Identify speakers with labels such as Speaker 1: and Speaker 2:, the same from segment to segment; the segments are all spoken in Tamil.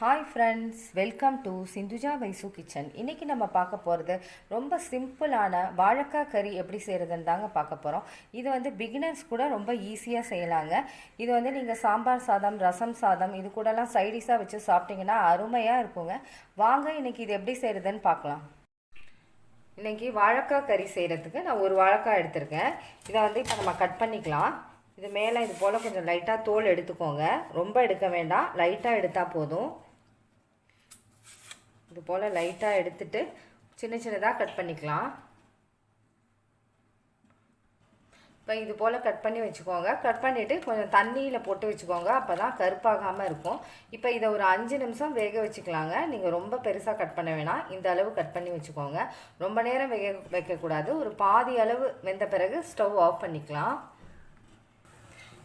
Speaker 1: Hi friends welcome to Sindhuja Vaishu kitchen இன்றைக்கி நம்ம பார்க்க போகிறது ரொம்ப சிம்பிளான வாழைக்காய் கறி எப்படி செய்கிறதுன்னு தாங்க பார்க்க போகிறோம் இது வந்து பிகினர்ஸ் கூட ரொம்ப ஈஸியாக செய்யலாங்க. இது வந்து நீங்கள் சாம்பார் சாதம் ரசம் சாதம் இது கூடலாம் சைடிஷாக வச்சு சாப்பிட்டிங்கன்னா அருமையாக இருக்குங்க. வாங்க இன்றைக்கி இது எப்படி செய்கிறதுன்னு பார்க்கலாம். இன்றைக்கி வாழைக்காய் கறி செய்கிறதுக்கு நான் ஒரு வாழைக்காய் எடுத்திருக்கேன். இதை வந்து இப்போ நம்ம கட் பண்ணிக்கலாம். இது மேலே இது போல் கொஞ்சம் லைட்டாக தோல் எடுத்துக்கோங்க. ரொம்ப எடுக்க வேண்டாம். லைட்டாக எடுத்தால் போதும். இது போல் லைட்டாக எடுத்துட்டு சின்ன சின்னதாக கட் பண்ணிக்கலாம். இப்போ இது போல் கட் பண்ணி வச்சுக்கோங்க. கட் பண்ணிவிட்டு கொஞ்சம் தண்ணியில் போட்டு வச்சுக்கோங்க. அப்போ தான் கருப்பாகாமல் இருக்கும். இப்போ இதை ஒரு அஞ்சு நிமிஷம் வேக வச்சுக்கலாங்க. நீங்கள் ரொம்ப பெருசாக கட் பண்ண வேணாம். இந்த அளவு கட் பண்ணி வச்சுக்கோங்க. ரொம்ப நேரம் வேக வைக்கக்கூடாது. ஒரு பாதி அளவு வெந்த பிறகு ஸ்டவ் ஆஃப் பண்ணிக்கலாம்.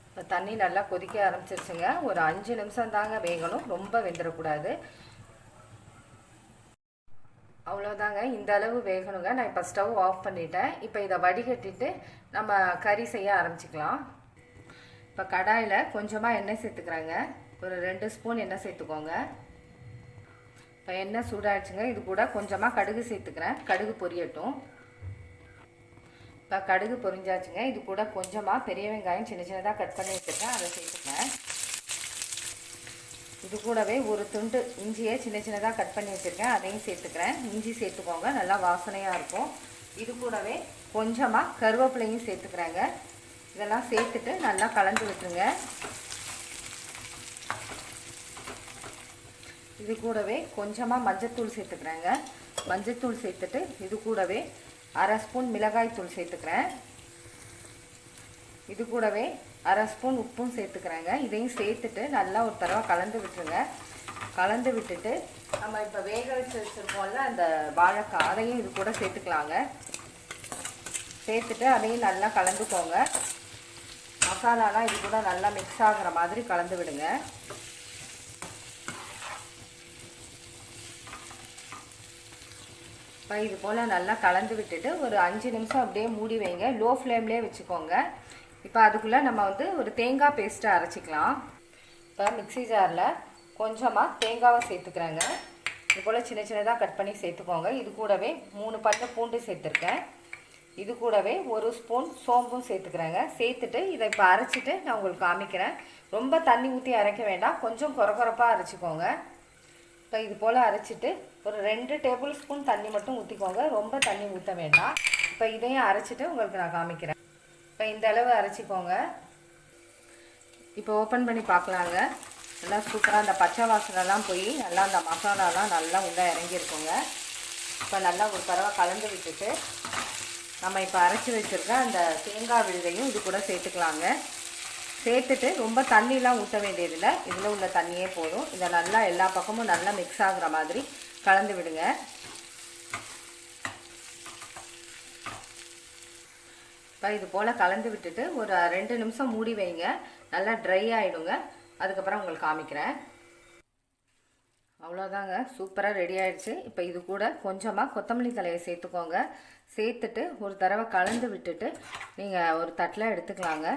Speaker 1: இப்போ தண்ணி நல்லா கொதிக்க ஆரம்பிச்சிருச்சுங்க. ஒரு அஞ்சு நிமிஷம் தாங்க வேகணும். ரொம்ப வெந்துடக்கூடாது. அவ்வளோதாங்க இந்த அளவு வேகணுங்க. நான் இப்போ ஸ்டவ் ஆஃப் பண்ணிட்டேன். இப்போ இதை வடிகட்டிட்டு நம்ம கறி செய்ய ஆரம்பிச்சிக்கலாம். இப்போ கடாயில் கொஞ்சமாக எண்ணெய் சேர்த்துக்கிறேங்க. ஒரு ரெண்டு ஸ்பூன் எண்ணெய் சேர்த்துக்கோங்க. இப்போ எண்ணெய் சூடாகிடுச்சுங்க இது கூட கொஞ்சமாக கடுகு சேர்த்துக்கிறேன். கடுகு பொரியட்டும். இப்போ கடுகு பொரிஞ்சாச்சுங்க. இது கூட கொஞ்சமாக பெரிய வெங்காயம் சின்ன சின்னதாக கட் பண்ணி வச்சுருக்கேன். அதை சேர்த்துக்கிறேன். இது கூடவே ஒரு துண்டு இஞ்சியை சின்ன சின்னதாக கட் பண்ணி வச்சுருக்கேன். அதையும் சேர்த்துக்கிறேன். இஞ்சி சேர்த்துக்கோங்க. நல்லா வாசனையாக இருக்கும். இது கூடவே கொஞ்சமாக கருவேப்பிலையும் சேர்த்துக்கிறேங்க. இதெல்லாம் சேர்த்துட்டு நல்லா கலந்து விட்டுருங்க. இது கூடவே கொஞ்சமாக மஞ்சத்தூள் சேர்த்துக்கிறேங்க. மஞ்சத்தூள் சேர்த்துட்டு இது கூடவே அரை ஸ்பூன் மிளகாய் தூள் சேர்த்துக்கிறேன். இது கூடவே அரை ஸ்பூன் உப்பும் சேர்த்துக்கிறேங்க. இதையும் சேர்த்துட்டு நல்லா ஒரு தடவை கலந்து விட்டுருங்க. கலந்து விட்டுட்டு நம்ம இப்போ வேக வச்சு வச்சுருக்கோம்ல அந்த வாழைக்காய் அதையும் இது கூட சேர்த்துக்கலாங்க. சேர்த்துட்டு அதையும் நல்லா கலந்துக்கோங்க. மசாலாலாம் இது கூட நல்லா மிக்ஸ் ஆகிற மாதிரி கலந்து விடுங்க. இப்போ இது போல் நல்லா கலந்து விட்டுட்டு ஒரு அஞ்சு நிமிஷம் அப்படியே மூடி வைங்க. லோ ஃப்ளேம்லேயே வச்சுக்கோங்க. இப்போ அதுக்குள்ளே நம்ம வந்து ஒரு தேங்காய் பேஸ்ட்டை அரைச்சிக்கலாம். இப்போ மிக்சி ஜாரில் கொஞ்சமாக தேங்காவை சேர்த்துக்கிறேங்க. இது போல் சின்ன சின்னதாக கட் பண்ணி சேர்த்துக்கோங்க. இது கூடவே மூணு பட்டை பூண்டு சேர்த்துருக்கேன். இது கூடவே ஒரு ஸ்பூன் சோம்பும் சேர்த்துக்கிறேங்க. சேர்த்துட்டு இதை இப்போ அரைச்சிட்டு நான் உங்களுக்கு காமிக்கிறேன். ரொம்ப தண்ணி ஊற்றி அரைக்க வேண்டாம். கொஞ்சம் குறகுறப்பாக அரைச்சிக்கோங்க. இப்போ இது போல் அரைச்சிட்டு ஒரு ரெண்டு டேபிள் ஸ்பூன் தண்ணி மட்டும் ஊற்றிக்கோங்க ரொம்ப தண்ணி ஊற்ற வேண்டாம். இப்போ இதையும் அரைச்சிட்டு உங்களுக்கு நான் காமிக்கிறேன். இப்போ இந்த அளவு அரைச்சிக்கோங்க. இப்போ ஓப்பன் பண்ணி பார்க்கலாங்க நல்லா சூப்பராக அந்த பச்சை வாசனைலாம் போய் நல்லா அந்த மசாலாலாம் நல்லா உள்ளே இறங்கியிருக்குங்க. இப்போ நல்லா ஒரு தடவை கலந்து விட்டுட்டு நம்ம இப்போ அரைச்சி வச்சுருக்க அந்த தேங்காய் விழுதையும் இது கூட சேர்த்துக்கலாங்க. சேர்த்துட்டு ரொம்ப தண்ணிலாம் ஊற்ற வேண்டியதில்லை. இதில் உள்ள தண்ணியே போதும். இதை நல்லா எல்லா பக்கமும் நல்லா மிக்ஸ் ஆகுற மாதிரி கலந்து விடுங்க. இப்போ இது போல் கலந்து விட்டுட்டு ஒரு ரெண்டு நிமிஷம் மூடி வைங்க. நல்லா ட்ரை ஆகிடுங்க அதுக்கப்புறம் உங்களுக்கு காமிக்கிறேன். அவ்வளோதாங்க சூப்பராக ரெடி ஆகிடுச்சு இப்போ இது கூட கொஞ்சமாக கொத்தமல்லி தலையை சேர்த்துக்கோங்க. சேர்த்துட்டு ஒரு தடவை கலந்து விட்டுட்டு நீங்கள் ஒரு தட்டில் எடுத்துக்கலாங்க.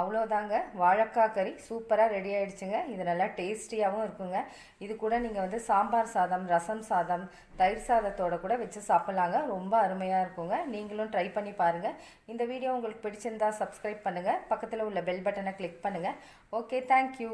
Speaker 1: அவ்வளோதாங்க வாழைக்காய் கறி சூப்பராக ரெடி ஆகிடுச்சுங்க இது நல்லா டேஸ்டியாகவும் இருக்குங்க. இது கூட நீங்கள் வந்து சாம்பார் சாதம் ரசம் சாதம் தயிர் சாதத்தோட கூட வச்சு சாப்பிட்லாங்க. ரொம்ப அருமையாக இருக்குங்க. நீங்களும் ட்ரை பண்ணி பாருங்கள் இந்த வீடியோ உங்களுக்கு பிடிச்சிருந்தா சப்ஸ்கிரைப் பண்ணுங்கள் பக்கத்தில் உள்ள பெல் பட்டனை கிளிக் பண்ணுங்கள் ஓகே தேங்க்யூ